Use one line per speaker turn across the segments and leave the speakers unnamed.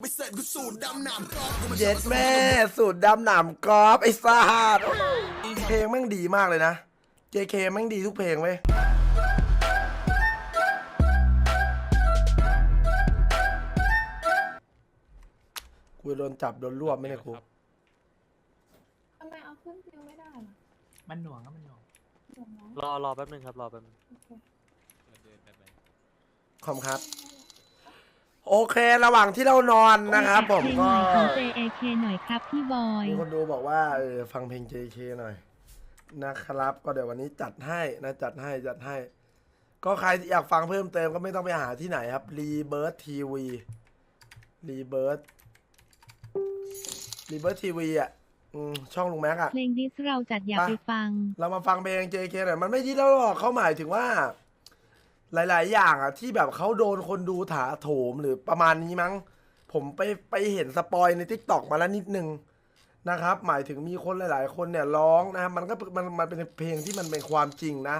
ไม่เสร็จกูสูดดำหนามกรอบกูไม่
เย็ดแม่สูตรดำหนามกรอบไอ้ซาดเพลงแม่งดีมากเลยนะ JK แม่งดีทุกเพลงเว้ยกูโดนจับโดนรวบไหมเนี่ยครู
ทำไมเอาขึ้นฟิวไม่ได้ล่ะ
มันหน่วงครับมันหน่วง
เดี๋ยวนะ
รอรอแป๊บนึงครับ รอแป๊บนึง
โอเค
ขอบคุณครับ โอเคระหว่างที่เรานอนนะครับผมก็
เพลงใหม่ของ JAK หน่อยครับพี่บอย
มีคนดูบอกว่าเออฟังเพลง JK หน่อยนะครับ ก็เดี๋ยววันนี้จัดให้นะจัดให้จัดให้ ก็ใครอยากฟังเพิ่มเติมก็ไม่ต้องไปหาที่ไหนครับ Rebirth TV Rebirth Rebirth TV อะอืมช่องลุงแม็กอะ
เพลงดิสเราจัดอย่า
ไป
ไปฟัง
เรามาฟังเพลง JK หน่อยมันไม่ที่แล้วหรอกเขาหมายถึงว่า หลาย ๆ อย่างอะที่แบบเขาโดนคนดูถาโถมหรือประมาณนี้มั้ง ผมไปไปเห็นสปอยใน t ิ k t o k มาแล้วนิดนึงนะครับ หมายถึงมีคนหลาย ๆ คนเนี่ยร้องนะครับมันก็มันมันเป็นเพลงที่มันเป็นความจริงนะ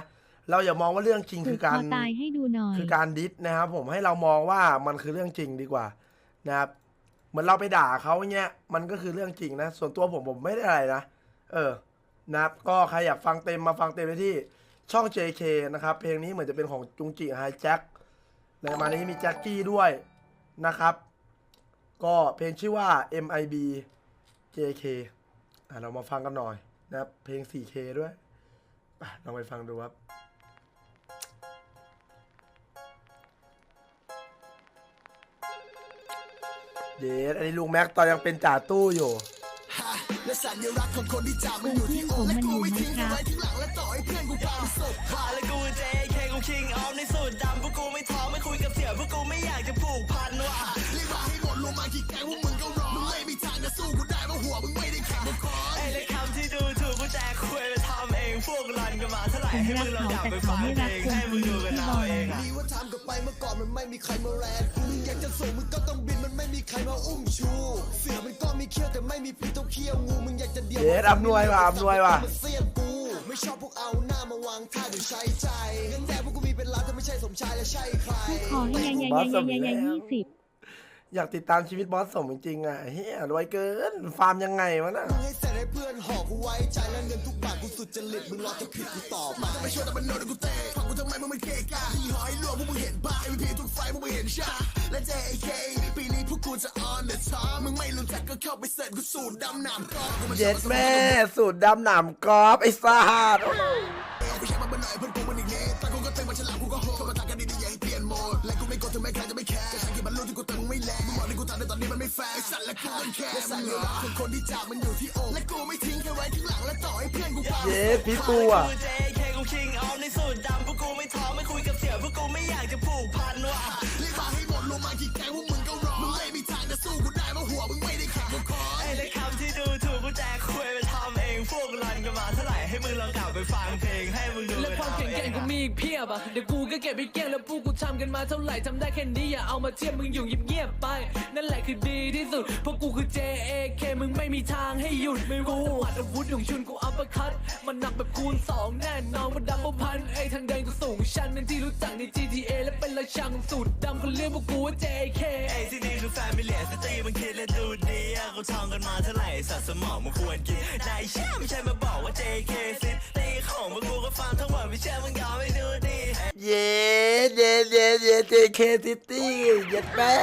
เราอย่ามองว่าเรื่องจริง
ถู
คื
ก
อ
ค
การ
อตายให้ดูหน่อย
คือการดิสนะครับ ผมให้เรามองว่ามันคือเรื่องจริงดีกว่านะครับเหมือนเราไปด่าเขาเงี้ยมันก็คือเรื่องจริงนะ ส่วนตัวผมผมไม่ได้อะไรนะ เออ นะครับก็ใครอยากฟังเต็มมาฟังเต็มได้ที่ ช่อง JK นะครับ เพลงนี้เหมือนจะเป็นของจุงจิไฮแจ็คในมานี้มีแจ็คกี้ด้วยนะครับ ก็เพลงชื่อว่า MIB JK อะเรามาฟังกันหน่อยนะครับ เพลง 4K ด้วยลองไปฟังดูครับเดดอันนี้ลุงแม็กตอนยังเป็นจ่าตู้อยู่
และสัญลักษณ์ของคนที่จับมันอยู่ที่อกและกูไม่ทิ้งกันไว้ทิ้งหลังและต่อให้เพื่อนกูพาไปสุด
พาและกูเจคีกูคิงออฟในสูตรดำพวกกูไม่ท้อไม่คุยกับเสี่ยวพวกกูไม่อยากจะผูก
มาเท่า
ไหร่ให้มึงลองกลับไปฟังเพลงให้มึงดูกันเอาเองอะ
ดีว่าทำกับไปเมื่อก่อนมันไม่มีใครมาแรงมึงอยากจะสูงมึงก็ต้องบินมันไม่มีใครมาอุ้มชู เสือมันก็มีเขี้ยวแต่ไม่มีพิษเท่าเขี้ยวงูมึงอยากจะเดียว
เดดอำนวยว่ะอำนวยว่ะ
มาเสียมกู ไม่ชอบพวกเอาหน้ามาวางท่าเดี๋ยวใช้ใจเงินแดงพวกกูมีเป็นล้านถ้าไม่ใช่สมชายจะใช่ใคร
ขอให้ยังยังยังยังยังยังยี่สิบ
อยากติดตามชีวิตบอสสมจริงๆอะเฮียรวยเกิน ฟาร์มยังไงวะน่ะ
มึงให้เสร็จให้เพื่อนหอกกูไว้ใจและเงินทุกบาทกูสุดจริตมึงรอจะผิดกูตอบมาจะไม่ช่วยแต่มันโดนกูเตะฟังกูทำไมมึงไม่เกะกะที่หอยลวงพวกมึงเห็นบ้าไอ้พีทุกไฟพวกมึงเห็นชาและ JK ปีนี้พวกกูจะ on the top มึงไม่รู้จักก็เข้าไปเสร็จกูสูดดำหนามกรอบกูม่
เย็ดแม่สูตรดำหนามกรอบไอ้ซาด
เอาไปใช้มันเป็นหน่อยเพื่อนกูมันอีกนิดแต่กูก็เตึงมาฉลามกูก็โหดเข้ามาตักกันดีๆอย่าให้เปลี่ยนโหมดและกูไม่กดถึงแม้ใครจะไม่ แฟร์ไอ้สัตว์และกูมันแค่และสัญลักษณ์ของคนที่จากมันอยู่ที่อกและกูไม่ทิ้งแค่ไว้ที่หลังและต่อให้เพื่อนกูพา
เย็ดพี่ปูอะ
กู JK กู King of ในสูตรดำพวกกูไม่ท้อไม่คุยกับเสี่ยวพวกกูไม่อยากจะผูกพันว่ะ
รีบมาให้หมดลงมากี่ อีกเพี
ยบอะ
เดี๋ยวกูก็เก็บไปเกลี้ยงแล้วพวกกูทำกันมาเท่าไหร่ทำได้แค่นี้อย่าเอามาเทียบมึงอยู่เงียบๆไป นั่นแหละคือดีที่สุดเพราะกูคือ JAK มึงไม่มีทางให้หยุดไม่รู้อาวุธของชุนกูอัปเปอร์คัตมันหนักแบบคูณสองแน่นอนว่าดับเบิลพันไอ้ทางเดินกูสูงชันเป็นที่รู้จักใน GTA และเป็นราชาของสูตรดำเขาเรียกพวกกูว่า JAK
ไอ้ที่นี่คือแฟมิเลียสตรีมันคิดและดูด เขาท่องกันมาเท่าไหร่สัตว์สมองมันควรกินนายเชื่อไม่ใช่มาบอกว่า JK ซิตีของพวกกูก็ฟังทั้งหมดไม่เชื่อมึงยอมไม่ดูดี
เย็ดเย็ดเย็ดเย็ด JK City เย็ดแม่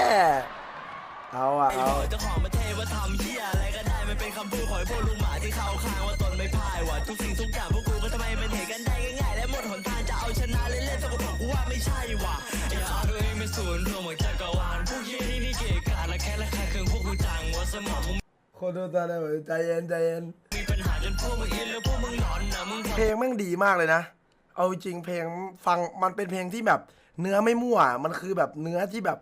เอาอะ
ไอ้
เอา
โบยเจ้าของประเทศว่าทำเหี้ยอะไรก็ได้มันเป็นคำพูดของไอ้พวกลุงหมาที่เข้าข้างว่าตนไม่พ่ายว่ะทุกสิ่งทุกอย่างพวก สมองมึง
คนดูตาเลยใจเย็นใจเย็น
มีปัญหาจนพวกมึงอินแล้วพวกมึงหลอนนะมึง
เพลงแม่งดีมากเลยนะ เอาจริงเพลงฟังมันเป็นเพลงที่แบบ เนื้อไม่มั่ว มันคือแบบเนื้อที่แบบ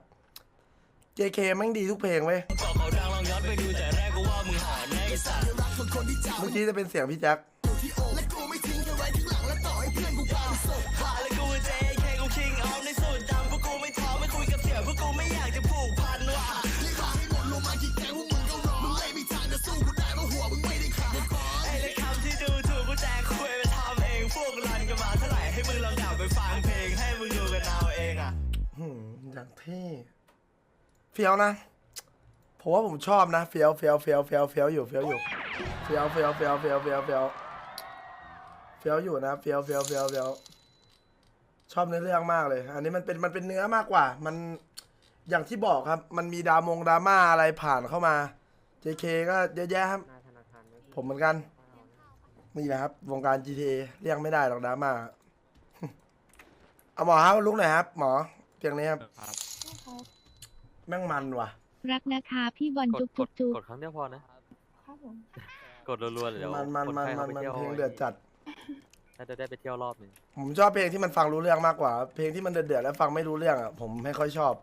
JK แม่งดีทุกเพลงเว้ย
บอกเขาดังลองย้อนไปดูแต่แรกก็ว่ามึงหาแน่ไอ้สัตว์
เมื่อกี้จะเป็นเสียงพี่แจ็ค
อาเองอะ
หืมอย่างเท่เฟี้ยวนะผมว่าผมชอบนะเฟี้ยวเฟี้ยวเฟี้ยวเฟี้ยวเฟี้ยวอยู่เฟี้ยวอยู่เฟี้ยวเฟี้ยวเฟี้ยวเฟี้ยวเฟี้ยวเฟี้ยวเฟี้ยวอยู่นะเฟี้ยวเฟี้ยวเฟี้ยวเฟี้ยวชอบในอเรื่องมากเลย อันนี้มันเป็นมันเป็นเนื้อมากกว่า มันอย่างที่บอกครับ มันมีดรามงดราม่าอะไรผ่านเข้ามา JK ก็เยอะแยะครับ ผมเหมือนกันนี่แหละครับ วงการ GTA เรียกไม่ได้หรอกดราม่าเอาหมอครับลุกหน่อยครับ หมอ เตียงนี้ครับ
ครับ
แม่งมันว่ะ
รักนะคะพี่บอล
กด
จุ๊บ
ก
จุ๊
ด
บจุ๊บ
กดครั้งเดียวพอนะ
ครับผม
กดรัวๆเลยเดี๋ยว
มันมัน
คน
มัน
ไข้
มั
เขา
น
ไป
มัน
เที่ยว
เพลงเดือดจัด
น่าจะได้ไปเที่ยวรอบหนึ่ง
ผมชอบเพลงที่มันฟังรู้เรื่องมากกว่า เพลงที่มันเดือดๆแล้วฟังไม่รู้เรื่องอะผมไม่ค่อยชอบ